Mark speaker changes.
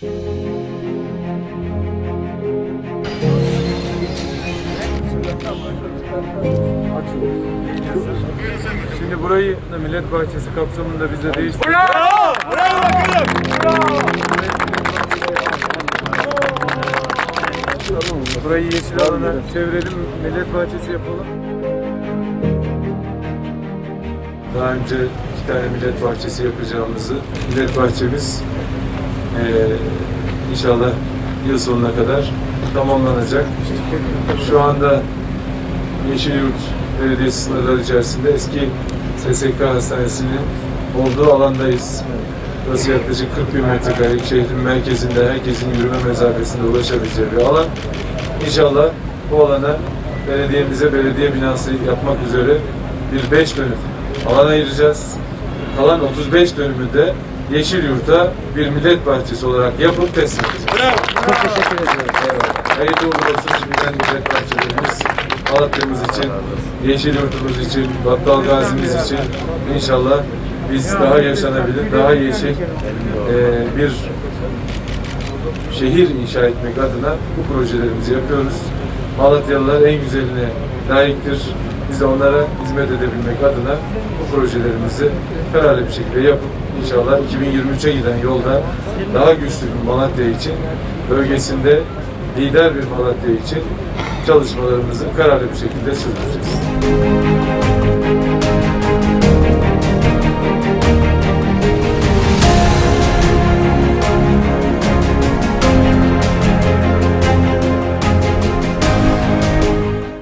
Speaker 1: Şimdi burayı da Millet Bahçesi kapsamında biz de değiştirdik. Burayı yeşil alana çevirelim, Millet Bahçesi yapalım. Daha önce iki tane millet bahçesi yapacağımızı, millet bahçemiz eee inşallah yıl sonuna kadar tamamlanacak. Şu anda Yeşilyurt Belediyesi sınırları içerisinde eski SSK Hastanesi'nin olduğu alandayız. Burası yaklaşık 40 bin metrekarelik şehrin merkezinde herkesin yürüme mesafesinde ulaşabileceği bir alan. İnşallah bu alana belediyemize belediye binası yapmak üzere bir 5 dönüm alan ayıracağız. Kalan 35 dönümü de Yeşilyurt'a bir millet bahçesi olarak yapıp teslim edeceğiz.
Speaker 2: Çok teşekkür ediyorum.
Speaker 1: Hayırlı uğurlu olsun şimdiden millet bahçelerimiz. Malatya'mız için, Yeşilyurt'umuz için, Battal Gazi'miz için inşallah biz daha yaşanabilir, daha yeşil eee, bir şehir inşa etmek adına bu projelerimizi yapıyoruz. Malatyalılar en güzeline layıktır. Biz onlara hizmet edebilmek adına bu projelerimizi kararlı bir şekilde yapıp inşallah 2023'e giden yolda daha güçlü bir Malatya için bölgesinde lider bir Malatya için çalışmalarımızı kararlı bir şekilde sürdüreceğiz.